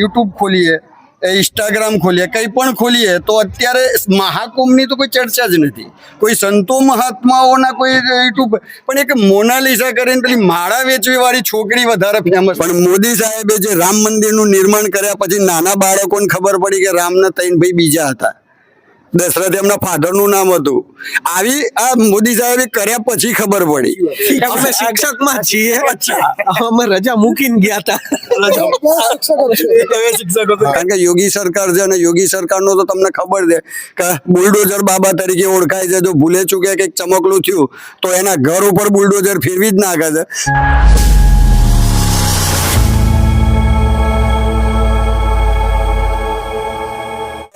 YouTube ખોલીએ Instagram ખોલીએ, કંઈ પણ ખોલીએ, તો અત્યારે મહાકુંભની તો કોઈ ચર્ચા જ નથી. કોઈ સંતો મહાત્માઓના કોઈ યુટ્યુબ પણ એક મોનાલિસા કરીને પેલી માળા વેચવીવાળી છોકરી વધારે ફેમસ પણ મોદી સાહેબે જે રામ મંદિરનું નિર્માણ કર્યા પછી નાના બાળકોને ખબર પડી કે રામના તૈન ભાઈ બીજા હતા. દશરથ એમના ફાધરનું નામ હતું. આવી આ મોદી સાહેબે કર્યા પછી ખબર પડી. અમે શિક્ષકમાં છીએ અમે રજા મૂકીને ગયા હતા. કારણ કે યોગી સરકાર છે અને યોગી સરકારનો તો તમને ખબર છે કે બુલડોઝર બાબા તરીકે ઓળખાય છે. જો ભૂલે ચૂકે કંઈક ચમકલું થયું તો એના ઘર ઉપર બુલડોઝર ફેરવી જ નાખે છે.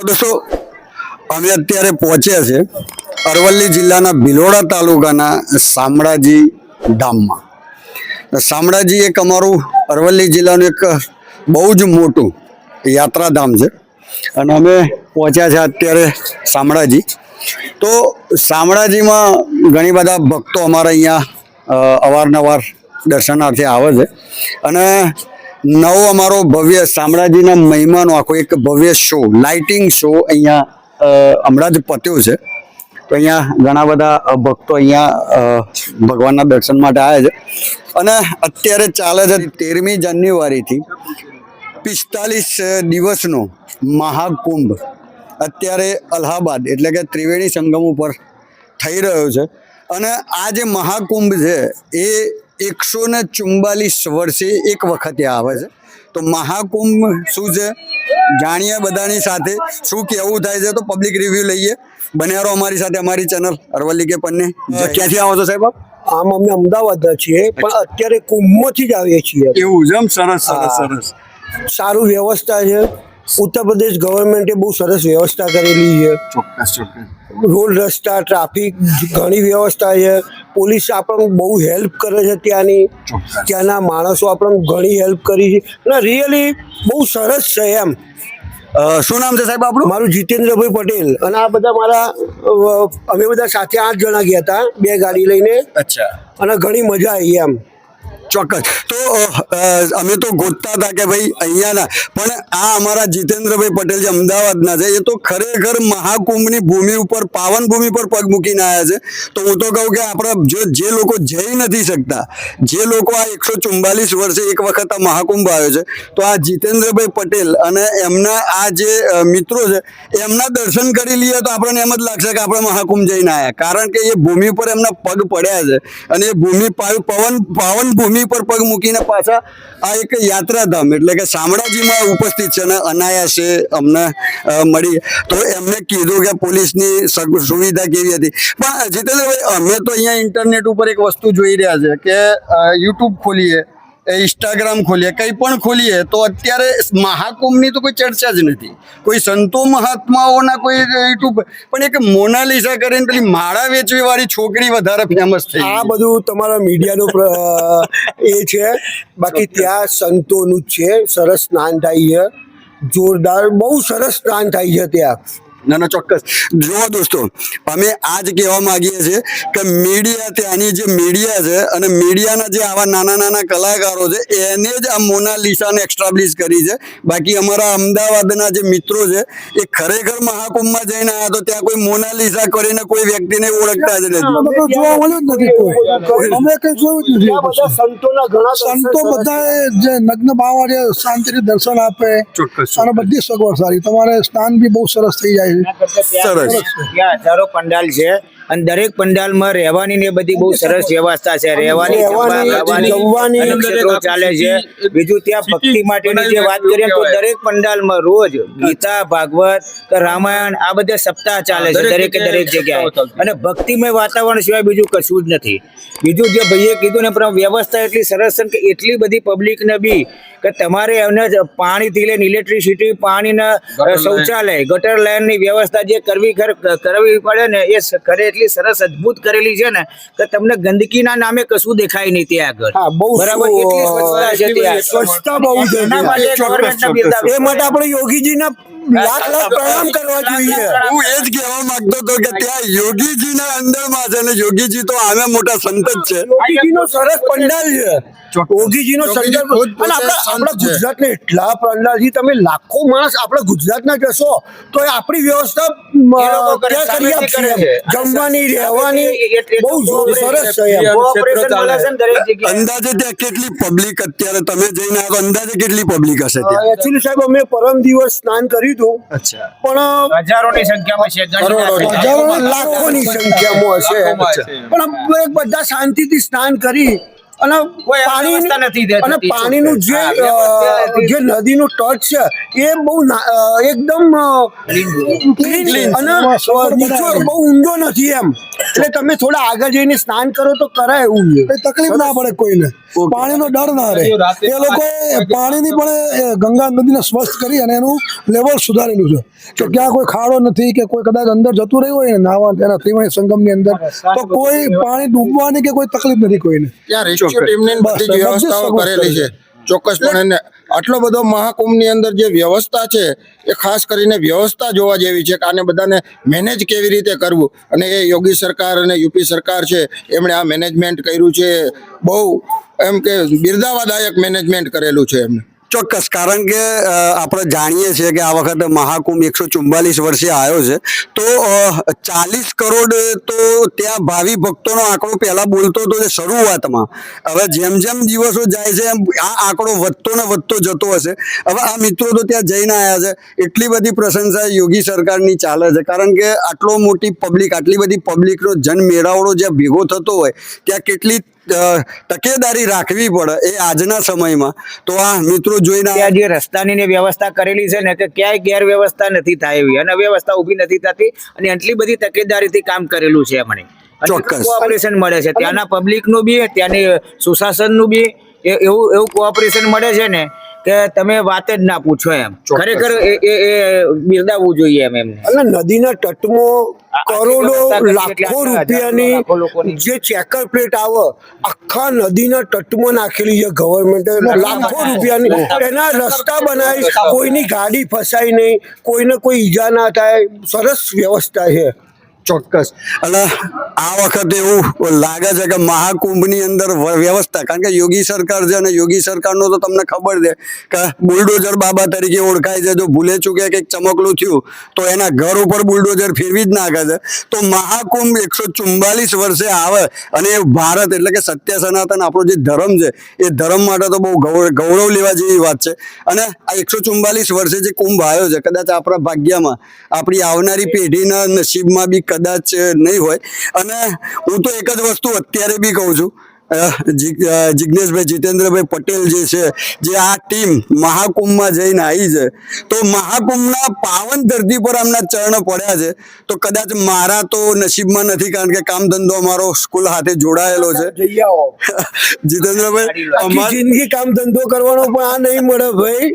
દોસ્તો અમે અત્યારે પહોંચ્યા છે અરવલ્લી જિલ્લાના ભિલોડા તાલુકાના શામળાજી ધામમાં. શામળાજી એક અમારું અરવલ્લી જિલ્લાનું એક બહુ જ મોટું યાત્રાધામ છે. અને અમે પહોંચ્યા છે અત્યારે શામળાજી. તો શામળાજીમાં ઘણી બધા ભક્તો અમારા અહીંયા અવારનવાર દર્શનાર્થે આવે છે. અને નવો અમારો ભવ્ય શામળાજીના મહિમાનો આખો એક ભવ્ય શો લાઇટિંગ શો અહીંયા હમણાં જ પત્યું છે. તો અહીંયા ઘણા બધા ભક્તો અહીંયા ભગવાનના દર્શન માટે આવ્યા છે. અને અત્યારે ચાલે છે તેરમી જાન્યુઆરીથી પિસ્તાલીસ દિવસનો મહાકુંભ. અત્યારે અલ્હાબાદ, એટલે કે ત્રિવેણી સંગમ ઉપર થઈ રહ્યો છે. અને આ જે મહાકુંભ છે, એ એકસો ને ચુમ્બાલીસ વર્ષે એક વખતે આવે છે. તો મહાકુંભ શું છે? જાણીએ બધાની સાથે. શું કેવું થાય છે તો પબ્લિક રિવ્યુ લઈએ. બન્યા રહો અમારી સાથે અમારી ચેનલ અરવલ્લી કે પન્ને. ક્યાંથી આવો છો સાહેબ આપ? આમ અમે અમદાવાદના છીએ પણ અત્યારે કુંભમાંથી જ આવીએ છીએ. એવું છે એમ? સરસ સરસ સરસ. સારું વ્યવસ્થા છે. ઉત્તર પ્રદેશ ગવર્મેન્ટે બહુ સરસ વ્યવસ્થા કરેલી છે. રોડ રસ્તા ટ્રાફિક ઘણી વ્યવસ્થા છે. પોલીસ આપણને બહુ હેલ્પ કરે છે ત્યાંની. ત્યાંના માણસો આપણને ઘણી હેલ્પ કરી છે. અને રિયલી બહુ સરસ છે એમ. શું નામ છે સાહેબ આપણું મારું જીતેન્દ્રભાઈ પટેલ. અને આ બધા મારા અમે બધા સાથે આઠ જણા ગયા હતા બે ગાડી લઈને. અચ્છા. અને ઘણી મજા આવી એમ. ચોક્કસ. તો અમે તો ગોતતા હતા કે ભાઈ અહીંયાના પણ આ અમારા જીતેન્દ્રભાઈ પટેલ જે અમદાવાદના છે, એ તો ખરેખર મહાકુંભની ભૂમિ ઉપર, પાવન ભૂમિ પર પગ મૂકીને આવ્યા છે. તો હું તો કહું કે આપણા જો, જે લોકો જઈ નથી શકતા, જે લોકો આ એકસો ચુમ્બાલીસ વર્ષે એક વખત આ મહાકુંભ આવ્યો છે, તો આ જીતેન્દ્રભાઈ પટેલ અને એમના આ જે મિત્રો છે, એમના દર્શન કરી લઈએ તો આપણને એમ જ લાગશે કે આપણે મહાકુંભ જઈને આવ્યા કારણ કે એ ભૂમિ પર એમના પગ પડ્યા છે અને એ ભૂમિ પાવન, પવન ભૂમિ પર પગ મૂકીને પાછા આ એક યાત્રાધામ, એટલે કે શામળાજીમાં ઉપસ્થિત છે અને અનાયાસે અમને મળી. તો એમને કીધું કે પોલીસની સુવિધા કેવી હતી? પણ જીતેન્દ્રભાઈ, અમે તો અહીંયા ઇન્ટરનેટ ઉપર એક વસ્તુ જોઈ રહ્યા છે કે યુટ્યુબ ખોલીએ. ઇન્સ્ટાગ્રામ ખોલીએ, કંઈ પણ ખોલીએ, તો અત્યારે મહાકુંભની તો કોઈ ચર્ચા જ નથી. કોઈ સંતો મહાત્માઓના કોઈ યુટ્યુબ, પણ એક મોનાલિસા કરીને પેલી માળા વેચવી વાળી છોકરી વધારે ફેમસ થઈ આ બધું તમારા મીડિયાનું એ છે. બાકી ત્યાં સંતોનું જ છે. સરસ સ્નાન થાય છે. જોરદાર, બહુ સરસ સ્નાન થાય છે ત્યાં. ના ના ચોક્કસ. જુઓ દોસ્તો અમે આજ કહેવા માંગીએ છીએ કે મીડિયા ત્યાંની જે મીડિયા છે અને મીડિયાના જે આવા નાના નાના કલાકારો છે એને જ આ મોનાલિસાને એક્સ્ટાબ્લિશ કરી છે. બાકી અમારા અમદાવાદના જે મિત્રો છે એ ખરેખર મહાકુંભમાં જઈને આવ્યા તો ત્યાં કોઈ મોનાલિસા કરીને કોઈ વ્યક્તિને ઓળખતા જ નથી. અમે જ કોઈ. અમે કઈ જોયું જ નથી સંતોના ઘણા સંતો બધા જે નગ્ન ભાવ શાંતિથી દર્શન આપે ચોક્કસ અને બધી સગવડ સારી. તમારે સ્નાન બી બહુ સરસ થઈ જાય છે સરસ. ત્યાં હજારો પંડાલ છે અને દરેક પંડાલમાં રહેવાની ને બધી બહુ સરસ વ્યવસ્થા છે. રહેવાની જમવાની. ચાલે છે. બીજું ત્યાં ભક્તિ માટેની જે વાત કરીએ તો દરેક પંડાલમાં રોજ ગીતા ભાગવત રામાયણ આ બધા સપ્તાહ ચાલે છે દરેકે દરેક જગ્યાએ અને ભક્તિમય વાતાવરણ સિવાય બીજું કશું જ નથી. બીજું જે ભાઈએ કીધું ને પણ વ્યવસ્થા એટલી સરસ છે કે એટલી બધી પબ્લિક ને બી કે તમારે એમને જ પાણીથી લઈને ઇલેક્ટ્રિસિટી પાણીના શૌચાલય ગટર લાઈનની વ્યવસ્થા જે કરવી ખર- કરવી પડે ને એ ઘરે એટલી સરસ અદભુત કરેલી છે ને કે તમને ગંદકીના નામે કશું દેખાય નહીં ત્યાં આગળ. બરાબર? એટલી સ્વચ્છતા છે ત્યાં સ્વચ્છતા બહુ છે એ માટે આપણે યોગીજીના લાખ લાખ પ્રણામ કરવા જોઈએ. હું એ જ કહેવા માંગતો હતો કે ત્યાં યોગીજીના અંદરમાં છે ને યોગીજી તો આમે મોટા સંત જ છે. યોગીજીનો સરસ પંડાલ છે. યોગીજીનો સંદર્ભ અને આપણા આપણા ગુજરાતને એટલા પંડાલજી તમે લાખો માણસ આપણા ગુજરાતના જશો તો આપણી વ્યવસ્થા કરે, આપશે. જમવાની રહેવાની બહુ જો- સરસ છે અંદાજે ત્યાં કેટલી પબ્લિક અત્યારે? તમે જઈને આવ્યા અંદાજે કેટલી પબ્લિક હશે ત્યાં? એકચ્યુઅલી સાહેબ અમે પરમ દિવસ સ્નાન કર્યું હતું પણ હજારોની સંખ્યામાં છે ગણી ના કરોડો, શકાય. હજારો લાખોની સંખ્યામાં હશે પણ બધા શાંતિથી સ્નાન કરી અને પાણી નથી. અને પાણીનું જે જે નદીનું તટ છે એ બહુ એકદમ ક્લીન અને બહુ ઊંડો નથી એમ. એટલે તમે થોડા આગળ જઈને સ્નાન કરો તો કરાય એવું તકલીફ ના પડે કોઈને. પાણીનો ડર ના રહે. એ લોકોએ પાણીની પણ ગંગા નદીને સ્વસ્થ કરી અને એનું લેવલ સુધારેલું છે. કે ક્યાં કોઈ ખાડો નથી કે કોઈ કદાચ અંદર જતું રહ્યું હોય ને નાવા તેના ત્રિવેણી સંગમની અંદર તો કોઈ પાણી ડૂબવાની કે કોઈ તકલીફ નથી કોઈને. બસ, કરેલી છે. ચોક્કસપણે આટલો બધો મહાકુંભની અંદર જે વ્યવસ્થા છે, એ ખાસ કરીને વ્યવસ્થા જોવા જેવી છે કે આને બધાને મેનેજ કેવી રીતે કરવું? અને એ યોગી સરકાર અને યુપી સરકાર છે, એમણે આ મેનેજમેન્ટ કર્યું છે, બહુ એમ કે બિરદાવાદાયક મેનેજમેન્ટ કરેલું છે એમને. ચોક્કસ. કારણ કે આપણે જાણીએ છીએ કે આ વખતે મહાકુંભ એકસો ચુમ્બાલીસ વર્ષે આવ્યો છે. તો ચાલીસ કરોડ તો ત્યાં ભાવિ ભક્તોનો આંકડો પહેલા બોલતો હતો શરૂઆતમાં. હવે જેમ જેમ દિવસો જાય છે, એમ આ આંકડો વધતો ને વધતો જતો હશે. હવે આ મિત્રો તો ત્યાં જઈને આવ્યા છે. એટલી બધી પ્રશંસા યોગી સરકારની ચાલે છે. કારણ કે આટલો મોટી પબ્લિક આટલી બધી પબ્લિકનો જન મેળાવડો જ્યાં ભેગો થતો હોય, ત્યાં કેટલી તકેદારી રાખવી પડે એ આજના સમયમાં. તો આ મિત્રો જોઈને આ જે રસ્તાની વ્યવસ્થા કરેલી છે ને કે ક્યાંય ગેરવ્યવસ્થા નથી થાય એવી અને વ્યવસ્થા ઊભી નથી થતી અને એટલી બધી તકેદારીથી કામ કરેલું છે એમણે. ચોક્કસ. કોઓપરેશન મળે છે. ત્યાંના પબ્લિકનું બી ત્યાંની સુશાસનનું બી એવું એવું કોઓપરેશન મળે છે ને કે તમે વાત જ ના પૂછો એમ. ખરેખર એ એ એ બિરદાવવું જોઈએ એમ એમને. એટલે નદીના તટમાં કરોડો લાખો રૂપિયાની જે ચેકર પ્લેટ આવે આખા નદીના તટમાં નાખેલી છે ગવર્મેન્ટે લાખો રૂપિયાની. એના રસ્તા બનાવી કોઈની ગાડી ફસાય નહીં કોઈને કોઈ ઈજા ના થાય. સરસ વ્યવસ્થા છે. ચોક્કસ. એટલે આ વખતે એવું લાગે છે કે મહાકુંભની અંદર વ્યવસ્થા, કારણ કે યોગી સરકાર છે અને યોગી સરકારનો તો તમને ખબર છે કે બુલડોઝર બાબા તરીકે ઓળખાય છે. જો ભૂલે ચૂકે કંઈક ચમકલું થયું, તો એના ઘર ઉપર બુલડોઝર ફેરવી જ નાખે છે. તો મહાકુંભ એકસો ચુમ્બાલીસ વર્ષે આવે અને ભારત એટલે કે સત્ય સનાતન આપણો જે ધર્મ છે, એ ધર્મ માટે તો બહુ ગૌરવ લેવા જેવી વાત છે. અને આ એકસો ચુમ્બાલીસ વર્ષે જે કુંભ આવ્યો છે, કદાચ આપણા ભાગ્યમાં આપણી આવનારી પેઢીના નસીબમાં બી કદાચ નહીં હોય. અને હું તો એક જ વસ્તુ અત્યારે બી કહું છું. જિજ્ઞેશભાઈ જીતેન્દ્રભાઈ પટેલ જે છે જે આ ટીમ મહાકુંભમાં જઈને આવી છે તો મહાકુંભના પાવન ધરતી પર આમના ચરણ પડ્યા છે તો કદાચ મારા તો નસીબમાં નથી કારણ કે કામ ધંધો અમારો સ્કૂલ હાથે જોડાયેલો છે. જીતેન્દ્રભાઈ આખી જિંદગી કામ ધંધો કરવાનો પણ આ નહીં મળે ભાઈ.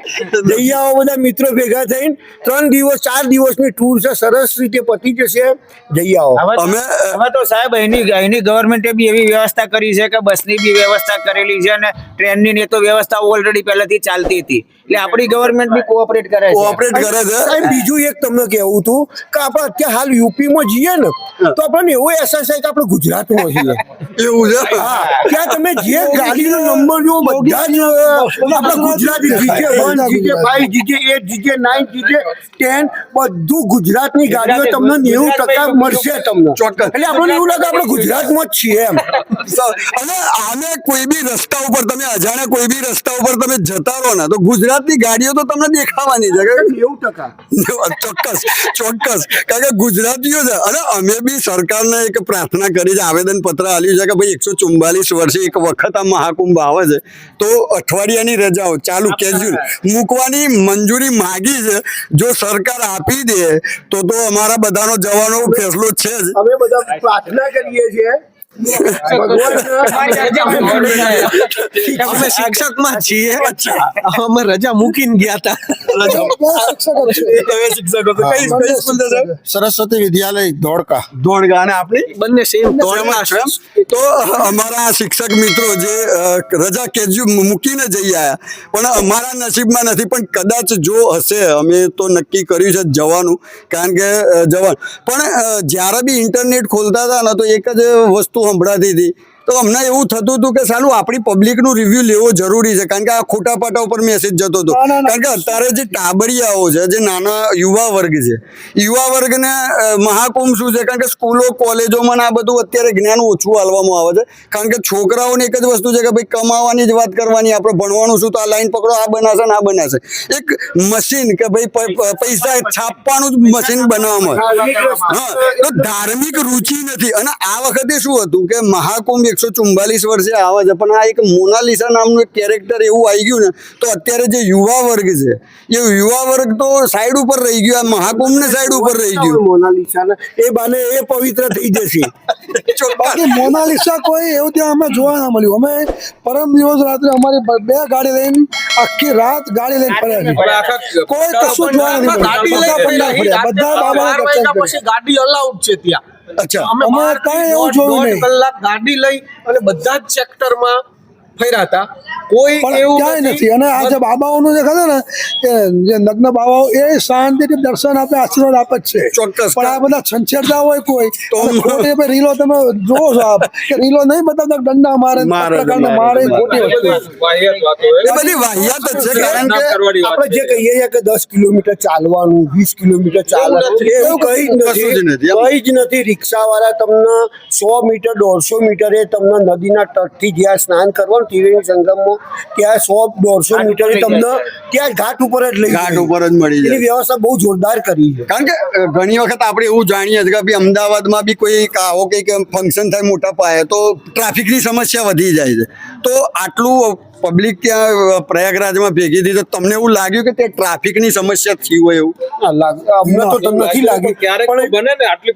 જઈ આવો બધા મિત્રો ભેગા થઈને. ત્રણ દિવસ ચાર દિવસની ટૂર છે સરસ રીતે પતી જશે. જઈ આવો. તો- અમે- તો સાહેબ અહીંની અહીંની ગવર્મેન્ટે બી એવી વ્યવસ્થા કરી છે કે બસની બી વ્યવસ્થા કરેલી છે અને ટ્રેનની તો વ્યવસ્થા ઓલરેડી પહેલાથી ચાલતી હતી. એટલે આપણી ગવર્મેન્ટ બી કોઓપરેટ કરે છે. કોઓપરેટ કરે છે. સાહેબ બીજું એક તમને કહેવું હતું કે આપણે અત્યારે હાલ યુપીમાં જઈએ ને તો આપણને એવો અહેસાસ થાય કે આપણે ગુજરાતમાં છીએ. એવું છે? ત્યાં તમે જે ગાડીનો નંબર જો બધા જ આપણા Gujarati GJ one GJ five GJ eight GJ nine GJ ten બધું ગુજરાતની ગાડીઓ તમને નેવું ટકા મળશે તમને. ચોક્કસ. એટલે આપણને એવું લાગે આપણે ગુજરાતમાં જ છીએ એમ. અને આને કોઈ બી રસ્તા ઉપર તમે અજાણ્યા કોઈ બી રસ્તા ઉપર તમે જતા રહો ને તો ગુજરાતની ગાડીઓ તો તમને દેખાવાની છે નેવું ટકા. ચોક્કસ ચોક્કસ. કારણ કે ગુજરાતીઓ છે અને અમે બી સરકારને એક પ્રાર્થના કરી છે આવેદન પત્ર આપ્યું છે કે ભાઈ એકસો ચુમ્બાલીસ વર્ષે એક વખત આ મહાકુંભ આવે છે તો અઠવાડિયાની રજાઓ ચાલુ કેજ્યુઅલ મૂકવાની મંજૂરી માગી છે જો સરકાર આપી દે તો તો અમારા બધાનો જવાનો ફેસલો છે જ. અમે બધા પ્રાર્થના કરીએ છીએ અમે છીએ. અમે રજા મૂકીને ગયા હતા? સરસ્વતી વિદ્યાલય ધોળકા ધોળકા અને આપણી? બંને સેમ ધોળકા એમ? તો અમારા શિક્ષક મિત્રો જે રજા કેજ્યુ મૂકીને જઈ આવ્યા પણ અમારા નસીબમાં નથી પણ કદાચ જો હશે અમે તો નક્કી કર્યું છે જવાનું. કારણ કે જવાનું. પણ જ્યારે બી ઇન્ટરનેટ ખોલતા હતા ને તો એક જ વસ્તુ સંભળાતી હતી તો અમને એવું થતું હતું કે સાલું આપણી પબ્લિકનું રિવ્યુ લેવો જરૂરી છે. કારણ કે આ ખોટા પાટા ઉપર મેસેજ જતો હતો. કારણ કે અત્યારે જે ટાબરિયાઓ છે જે નાના યુવા વર્ગ છે યુવા વર્ગને મહાકુંભ શું છે? કારણ કે સ્કૂલો કોલેજોમાં ને આ બધું અત્યારે જ્ઞાન ઓછું હાલવામાં આવે છે. કારણ કે છોકરાઓને એક જ વસ્તુ છે કે ભાઈ કમાવાની જ વાત કરવાની આપણે ભણવાનું શું તો આ લાઈન પકડો આ બનાશે ને આ બનાશે. એક મશીન કે ભાઈ પૈસા છાપવાનું જ મશીન બનાવવામાં હા તો ધાર્મિક રુચિ નથી. અને આ વખતે શું હતું કે મહાકુંભ એકસો ચુમ્બાલીસ વર્ષે આવે છે. પણ આ એક મોનાલિસા નામનું એક કેરેક્ટર એવું આવી ગયું ને તો અત્યારે જે યુવા વર્ગ છે એ યુવા વર્ગ તો સાઈડ ઉપર રહી ગયો આ મહાકુંભ સાઈડ ઉપર રહી ગયું. મોનાલિસા એ બાને એ પવિત્ર થઈ જશે. બાકી મોનાલિસા કોઈ એવું ત્યાં અમે જોવા ના મળ્યું. અમે પરમ દિવસ રાત્રે અમારી બે ગાડી લઈને આખી રાત ગાડી લઈને ફર્યા છે કોઈ કશું જોવા નથી બધા કર્યા. પછી ગાડી અલાઉડ છે ત્યાં. અચ્છા અમે કાંઈ એવું જોયું નહીં. કલાક ગાડી લઈ અને બધા જ સેક્ટરમાં ફર્યા હતા. કોઈ એવું ક્યાંય નથી. અને આ જે બાબાઓનું જે ખબર ને કે જે નગ્ન બાબાઓ એ શાંતિથી દર્શન આપે આશીર્વાદ આપે છે. ચોક્કસ. પણ આ બધા છંછેડતા હોય કોઈ તો- ખોટી રીલો તમે જોવો છો આપ કે રીલો નહીં બતાવતા દંડા મારે મારે, ખોટી વસ્તુ. એ બધી વાહિયાત જ છે કારણ કે આપણે જે કહીએ છીએ કે દસ કિલોમીટર ચાલવાનું વીસ કિલોમીટર ચાલવાનું એવું કઈ જ નથી. નથી. કઈ જ નથી. રિક્ષાવાળા તમને સો મીટર દોઢસો મીટરે તમને નદીના તટથી જ્યાં સ્નાન કરવાનું ત્રિવેણી સંગમમાં ત્યાં સો દોઢસો મીટર તમને ત્યાં ઘાટ ઉપર જ લઈ ઘાટ ઉપર જ મળી જાય. એની વ્યવસ્થા બહુ જોરદાર કરી છે. કારણ કે ઘણી વખત આપણે એવું જાણીએ છીએ કે ભાઈ અમદાવાદમાં બી કોઈ આવો કંઈક ફંક્શન થાય મોટા પાયે તો ટ્રાફિકની સમસ્યા વધી જાય છે. તો આટલું પબ્લિક ત્યાં પ્રયાગરાજમાં ભેગી થઈ તો તમને એવું લાગ્યું કે તે ટ્રાફિકની સમસ્યા થઈ હોય એવું? અમને તો તો નથી લાગ્યું. ક્યારેક પણ બને ને આટલી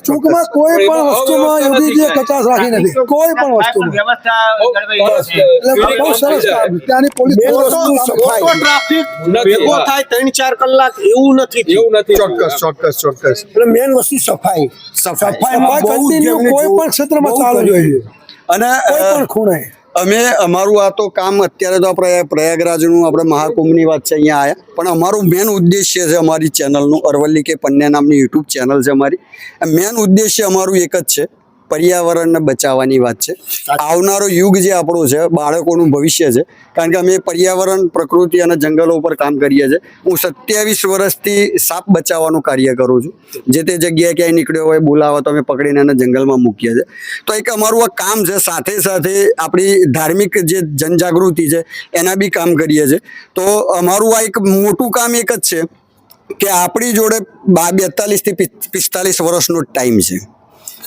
ટૂંકમાં કોઈ પણ વસ્તુમાં યોગીજીએ કચાશ રાખી નથી. કોઈ પણ વસ્તુમાં. વ્યવસ્થા જળવાઈ સરસ. છે. એટલે બહુ સરસ કામ. ત્યાંની પોલીસ વસ્તુ કામ સફાઈ. ઓટો ટ્રાફિક ભેગો થાય ત્રણ ચાર કલાક એવું નથી એવું નથી. ચોક્કસ ચોક્કસ ચોક્કસ. એટલે મેન વસ્તુ સફાઈ. સફાઈ. કોઈ પણ ક્ષેત્રમાં ચાલુ જોઈએ. અને કોઈ પણ ખૂણે. અમે, અમારું આ તો કામ અત્યારે તો આપણે પ્રયાગરાજનું આપણે મહાકુંભની વાત છે, અહીંયા આવ્યા પણ અમારું મેન ઉદ્દેશ્ય છે અમારી ચેનલનું અરવલ્લી કે પન્યા નામની યુટ્યુબ ચેનલ છે અમારી. મેન ઉદ્દેશ્ય અમારું એક જ છે. પર્યાવરણને બચાવવાની વાત છે. આવનારો યુગ જે આપણો છે બાળકોનું ભવિષ્ય છે કારણ કે અમે પર્યાવરણ પ્રકૃતિ અને જંગલો ઉપર કામ કરીએ છીએ. હું સત્યાવીસ વર્ષથી સાપ બચાવવાનું કાર્ય કરું છું. જે તે જગ્યાએ ક્યાંય નીકળ્યો હોય બોલાવો તો અમે પકડીને એને જંગલમાં મૂકીએ છીએ. તો એક અમારું આ કામ છે સાથે સાથે આપણી ધાર્મિક જે જનજાગૃતિ છે એના બી કામ કરીએ છીએ. તો અમારું આ એક મોટું કામ એક જ છે કે આપણી જોડે બેતાલીસથી પિસ્તાલીસ વર્ષનો ટાઈમ છે.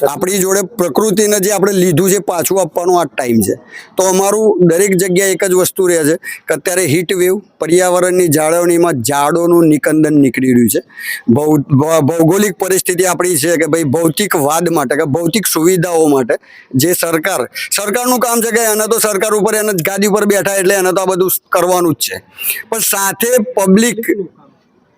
આપણી જોડે પ્રકૃતિને જે આપણે લીધું છે, પાછું આપવાનો આ ટાઈમ છે. તો અમારું દરેક જગ્યાએ એક જ વસ્તુ રહે છે કે અત્યારે હીટ વેવ પર્યાવરણની જાળવણીમાં ઝાડોનું નિકંદન નીકળી રહ્યું છે. ભૌગોલિક પરિસ્થિતિ આપણી છે કે ભાઈ ભૌતિક વાદ માટે કે ભૌતિક સુવિધાઓ માટે જે સરકાર, સરકારનું કામ છે કે એને તો સરકાર ઉપર એને ગાદી ઉપર બેઠા એટલે એને તો આ બધું કરવાનું જ છે. પણ સાથે પબ્લિક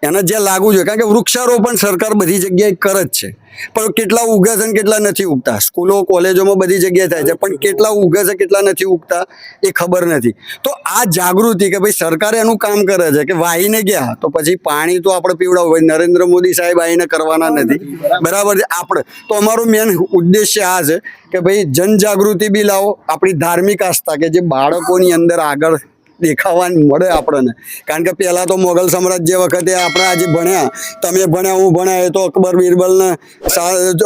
એને જ્યાં લાગુ છે કારણ કે વૃક્ષારોપણ સરકાર બધી જગ્યાએ કરે જ છે. પણ કેટલા ઉગે છે કેટલા નથી ઉગતા. સ્કૂલો, કોલેજોમાં બધી જગ્યાએ થાય છે, પણ કેટલા ઉગે છે, કેટલા નથી ઉગતા એ ખબર નથી. તો આ જાગૃતિ કે ભાઈ સરકાર એનું કામ કરે છે, કે વાહીને ગયા, તો પછી પાણી તો આપણે પીવડાવું હોય. નરેન્દ્ર મોદી સાહેબ આવીને કરવાના નથી. બરાબર છે? આપણે. તો અમારો મેન ઉદ્દેશ્ય આ છે કે ભાઈ જનજાગૃતિ બી લાવો. આપણી ધાર્મિક આસ્થા કે જે બાળકોની અંદર આગળ દેખાવા મળે આપણને. કારણ કે પહેલાં તો મોગલ સામ્રાજ્ય વખતે આપણે આજે ભણ્યા તમે ભણ્યા હું ભણ્યા એ તો અકબર બિરબલને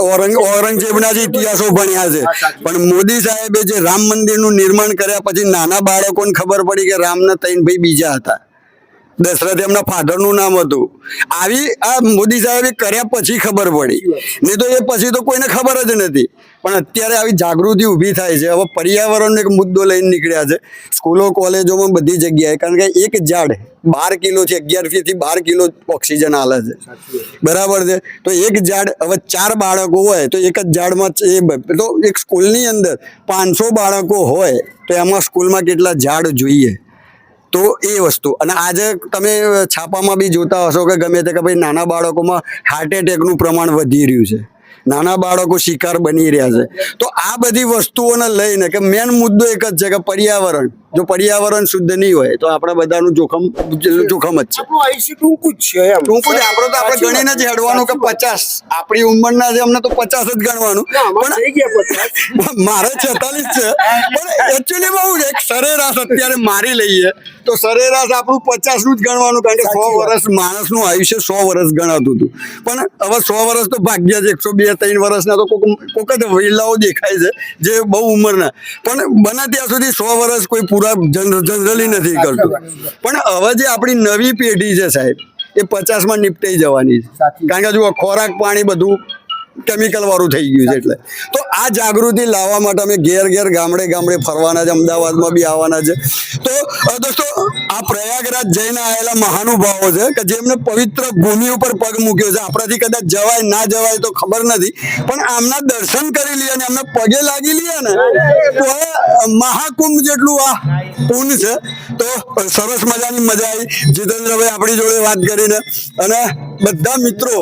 ઔરંગ ઔરંગઝેબના જે ઇતિહાસો ભણ્યા છે. પણ મોદી સાહેબે જે રામ મંદિરનું નિર્માણ કર્યા પછી નાના બાળકોને ખબર પડી કે રામના તૈન ભાઈ બીજા હતા. દશરથ એમના ફાધરનું નામ હતું. આવી આ મોદી સાહેબે કર્યા પછી ખબર પડી. નહીં તો એ પછી તો કોઈને ખબર જ નથી. પણ અત્યારે આવી જાગૃતિ ઊભી થાય છે. હવે પર્યાવરણનો એક મુદ્દો લઈને નીકળ્યા છે. સ્કૂલો, કોલેજોમાં બધી જગ્યાએ. કારણ કે એક ઝાડ બાર કિલોથી અગિયારથી બાર કિલો ઓક્સિજન આલે છે. બરાબર છે? તો એક ઝાડ હવે ચાર બાળકો હોય, તો એક જ ઝાડમાં એ તો એક સ્કૂલની અંદર પાંચસો બાળકો હોય, તો એમાં સ્કૂલમાં કેટલા ઝાડ જોઈએ? તો એ વસ્તુ. અને આજે તમે છાપામાં બી જોતા હશો કે ગમે તે કે ભાઈ નાના બાળકોમાં હાર્ટ એટેકનું પ્રમાણ વધી રહ્યું છે. નાના બાળકો શિકાર બની રહ્યા છે. તો આ બધી વસ્તુઓને લઈને કે મેન મુદ્દો એક જ છે કે પર્યાવરણ. જો પર્યાવરણ શુદ્ધ નહીં હોય તો આપણા બધાનું જોખમ જોખમ જ છે. ટૂંકું જ છે ટૂંકું જ આપણે તો આપણે ગણીને જ હેડવાનું કે પચાસ. આપણી ઉંમરના છે અમને તો પચાસ જ ગણવાનું. પણ મારે છેતાલીસ છે. પણ એકચ્યુઅલી બહુ એક સરેરાશ અત્યારે મારી લઈએ. તો સરેરાશ આપણું પચાસનું જ ગણવાનું કારણ કે સો વર્ષ માણસનું આયુષ્ય સો વર્ષ ગણાતું હતું. પણ હવે સો વર્ષ તો ભાગ્ય છે એકસો બે ત્રણ વર્ષના તો કોક કોક જ વહેલાઓ દેખાય છે જે બહુ ઉંમરના. પણ બને ત્યાં સુધી સો વર્ષ કોઈ પૂરા જનરલી નથી કરતું. પણ હવે જે આપણી નવી પેઢી છે સાહેબ એ પચાસમાં નિપટાઈ જવાની છે. કારણ કે જુઓ ખોરાક પાણી બધું કેમિકલ વાળું થઈ ગયું છે એટલે. તો આ જાગૃતિ લાવવા માટે અમે ઘેર ઘેર ગામડે ગામડે ફરવાના છે, અમદાવાદમાં બી આવવાના છે. તો દોસ્તો, આ પ્રયાગરાજ જઈને આવેલા મહાનુભાવો છે કે જેમને પવિત્ર ભૂમિ ઉપર પગ મૂક્યો છે. આપણાથી કદાચ જવાય, ના જવાય તો ખબર નથી. પણ આમના દર્શન કરી લઈએ અને એમના પગે લાગી લઈએ ને, તો મહાકુંભ જેટલું આ પૂર્ણ છે, તો સરસ મજાની મજા આવી. જીતેન્દ્રભાઈ આપણી જોડે વાત કરીને. અને બધા મિત્રો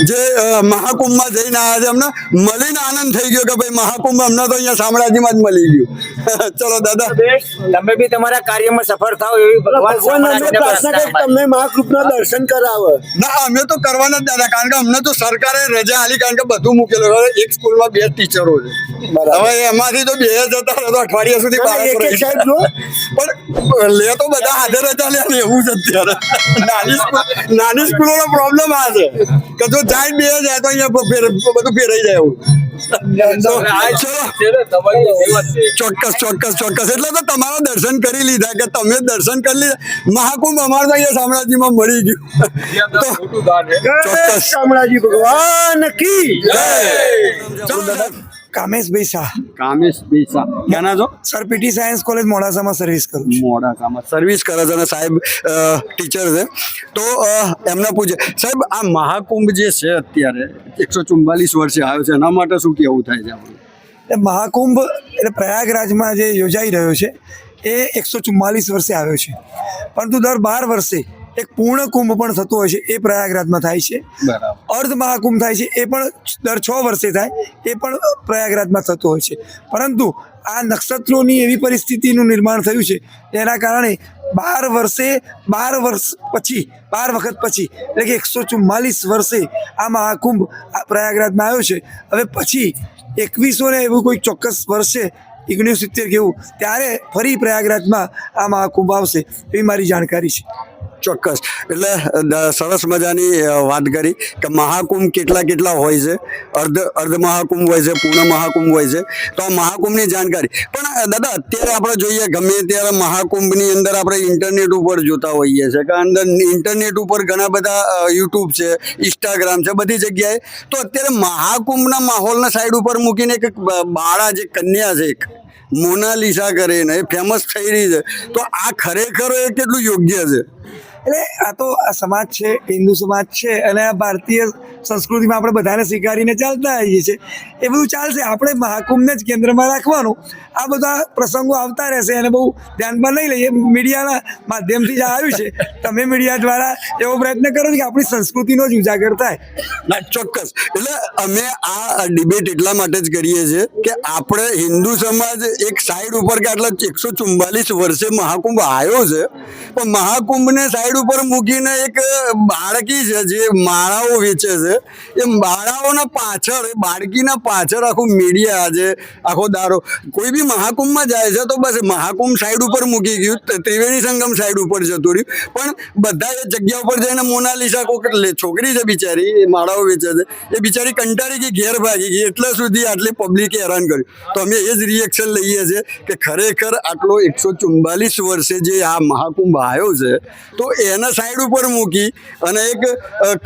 જે મહાકુંભમાં જઈને આવ્યા છે અમને મળીને આનંદ થઈ ગયો કે ભાઈ મહાકુંભ અમને તો અહીંયા શામળાજીમાં જ મળી ગયું. ચલો દાદા. તમે બી તમારા કાર્યમાં સફળ થાવ એવી ભગવાન તમને મહાકુંભના દર્શન કરાવે. ના અમે તો કરવાના જ દાદા કારણ કે અમને તો સરકારે રજા આલી કારણ કે બધું મૂકેલું હવે એક સ્કૂલમાં બે ટીચરો છે. બરાબર. હવે એમાંથી તો બે જતા રહે તો અઠવાડિયા સુધી. પણ લે તો બધા હાજર રજા લે એવું જ અત્યારે. નાની સ્કૂલ નાની સ્કૂલોનો પ્રોબ્લેમ આ છે. કે જો જાય બે જાય તો અહીંયા બધું ફેરાઈ જાય એવું. ચોક્કસ ચોક્કસ ચોક્કસ. એટલે તો તમારા દર્શન કરી લીધા કે તમે દર્શન કરી લીધા. મહાકુંભ અમારે તો અહીંયા શામળાજીમાં મળી ગયું. ચોક્કસ. શામળાજી ભગવાન કી? ચલો ભાઈ કામેશભાઈ શાહ કામેશ બિસા ક્યાંના છો સર પીટી સાયન્સ કોલેજ મોડાસામાં સર્વિસ કરું છું. મોડાસામાં સર્વિસ કરે છે અને સાહેબ ટીચર છે. તો એમને પૂછે સાહેબ આ મહાકુંભ જે છે અત્યારે એકસો ચુમ્બાલીસ વર્ષે આવ્યો છે એના માટે શું કેવું થાય છે આપણું? એટલે મહાકુંભ એટલે પ્રયાગરાજમાં જે યોજાઈ રહ્યો છે એ એકસો ચુમ્માલીસ વર્ષે આવ્યો છે. પરંતુ દર બાર વર્ષે એક પૂર્ણ કુંભ પણ થતો હોય છે એ પ્રયાગરાજમાં થાય છે. અર્ધ મહાકુંભ થાય છે એ પણ દર છ વર્ષે થાય એ પણ પ્રયાગરાજમાં થતો હોય છે. પરંતુ આ નક્ષત્રોની એવી પરિસ્થિતિનું નિર્માણ થયું છે તેના કારણે બાર વર્ષે બાર વર્ષ પછી બાર વખત પછી એટલે કે એકસો ચુમ્માલીસ વર્ષે આ મહાકુંભ આ પ્રયાગરાજમાં આવ્યો છે. હવે પછી એકવીસો ને એવું કોઈ ચોક્કસ વર્ષે ઓગણીસો સિત્તેર કેવું ત્યારે ફરી પ્રયાગરાજમાં આ મહાકુંભ આવશે એવી મારી જાણકારી છે. ચોક્કસ. એટલે સરસ મજાની વાત કરી કે મહાકુંભ કેટલા કેટલા હોય છે. અર્ધ અર્ધ મહાકુંભ હોય છે, પૂર્ણ મહાકુંભ હોય છે. તો મહાકુંભની જાણકારી. પણ દાદા, અત્યારે આપણે જોઈએ, ગમે ત્યારે મહાકુંભની અંદર આપણે ઇન્ટરનેટ ઉપર જોતા હોઈએ છીએ કે અંદર ઇન્ટરનેટ ઉપર ઘણા બધા યુટ્યુબ છે, ઇન્સ્ટાગ્રામ છે, બધી જગ્યાએ, તો અત્યારે મહાકુંભના માહોલના સાઈડ ઉપર મૂકીને એક બાળા જે કન્યા છે એક. મોનાલિસા કરીને એ ફેમસ થઈ રહી છે. તો આ ખરેખર એ કેટલું યોગ્ય છે? એટલે આ તો આ સમાજ છે, હિન્દુ સમાજ છે અને આ ભારતીય સંસ્કૃતિમાં આપણે બધાને સ્વીકારીને ચાલતા આવીએ છીએ. એ બધું ચાલશે. આપણે મહાકુંભને જ કેન્દ્રમાં રાખવાનું. આ બધા પ્રસંગો આવતા રહેશે અને બહુ ધ્યાનમાં નહીં લઈએ. મીડિયાના માધ્યમથી જ આવ્યું છે. તમે મીડિયા દ્વારા એવો પ્રયત્ન કરો કે આપણી સંસ્કૃતિનો જ ઉજાગર થાય. ના, ચોક્કસ. એટલે અમે આ ડિબેટ એટલા માટે જ કરીએ છીએ કે આપણે હિન્દુ સમાજ એક સાઈડ ઉપર કે આટલા એકસો ચુમ્બાલીસ વર્ષે મહાકુંભ આવ્યો છે, પણ મહાકુંભને સાઈડ ઉપર મૂકીને એક બાળકી છે, જે માળાઓ વેચે છે. એ માળાઓના પાછળ, બાળકીના પાછળ આખું મીડિયા છે આખો દારો. કોઈ બી મહાકુંભમાં જાય છે તો બસ મહાકુંભ સાઈડ ઉપર મૂકી ગયું ત્રિવેણી સંગમ સાઈડ ઉપર જતું રહ્યું. પણ બધા એ જગ્યા ઉપર જઈને મોનાલિસા કોક છોકરી છે બિચારી, એ માળાઓ વેચે છે. એ બિચારી કંટાળી ગઈ, ઘેર ભાગી ગઈ, એટલા સુધી આટલી પબ્લિકે હેરાન કર્યું. તો અમે એ જ રિએક્શન લઈએ છીએ કે ખરેખર આટલો એકસો ચુમ્બાલીસ વર્ષે જે આ મહાકુંભ આવ્યો છે, તો એના સાઈડ ઉપર મૂકી અને એક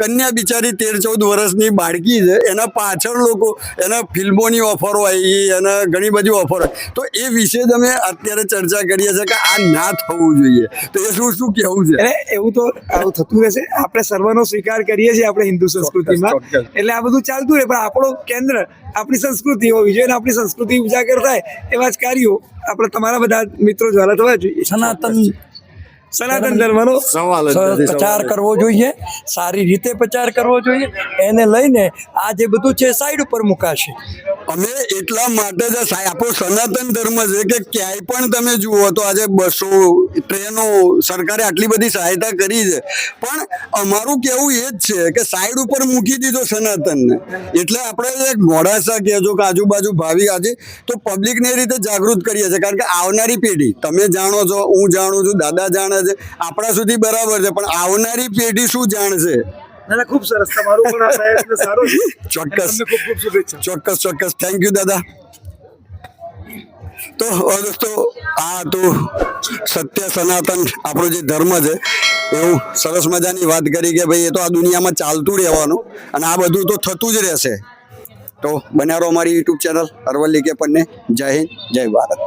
કન્યા બિચારી તેર ચૌદ વર્ષની બાળકી છે. એના પાછળ લોકો એના ફિલ્મોની ઓફરો આવી અને ઘણી બધી ઓફરો તો એ વિશે જ અમે અત્યારે ચર્ચા કરીએ છીએ કે આ ના થવું જોઈએ. તો એ શું શું કહેવું છે? એવું તો આવું થતું રહેશે. આપણે સર્વનો સ્વીકાર કરીએ છીએ આપણે હિન્દુ સંસ્કૃતિમાં. એટલે આ બધું ચાલતું રહે પણ આપણો કેન્દ્ર આપણી સંસ્કૃતિ હોવી જોઈએ અને આપણી સંસ્કૃતિ ઉજાગર થાય એવા જ કાર્યો આપણે તમારા બધા મિત્રો દ્વારા થવા જોઈએ. સનાતન સનાતન ધર્મનો સવાલ પ્રચાર કરવો જોઈએ સારી રીતે પ્રચાર કરવો જોઈએ એને લઈને આ જે બધું છે સાઈડ ઉપર મુકાશે. અમે એટલા માટે જ આપણો સનાતન ધર્મ છે કે ક્યાંય પણ તમે જુઓ તો આજે બસો ટ્રેનો સરકારે આટલી બધી સહાયતા કરી છે. પણ અમારું કેવું એ જ છે કે સાઈડ ઉપર મૂકી દીધો સનાતનને. એટલે આપણે એક મોડાસા કહેજો કે આજુબાજુ ભાવિ આજે તો પબ્લિકને એ રીતે જાગૃત કરીએ છીએ. કારણ કે આવનારી પેઢી તમે જાણો છો હું જાણું છું દાદા જાણે છે. આપણા સુધી બરાબર છે પણ આવનારી પેઢી શું જાણશે? ના ના ખૂબ સરસ. તમારું પણ આ પ્રયત્ન સારો છે. ચોક્કસ. ખૂબ ખૂબ શુભેચ્છા. ચોક્કસ ચોક્કસ. થેન્ક યુ દાદા. તો દોસ્તો આ હતું સત્ય સનાતન આપણો જે ધર્મ છે એવું સરસ મજાની વાત કરી કે ભાઈ એ તો આ દુનિયામાં ચાલતું રહેવાનું અને આ બધું તો થતું જ રહેશે. તો બનારો અમારી યુટ્યુબ ચેનલ અરવલ્લી કે પન્ને. જય હિન્દ જય ભારત.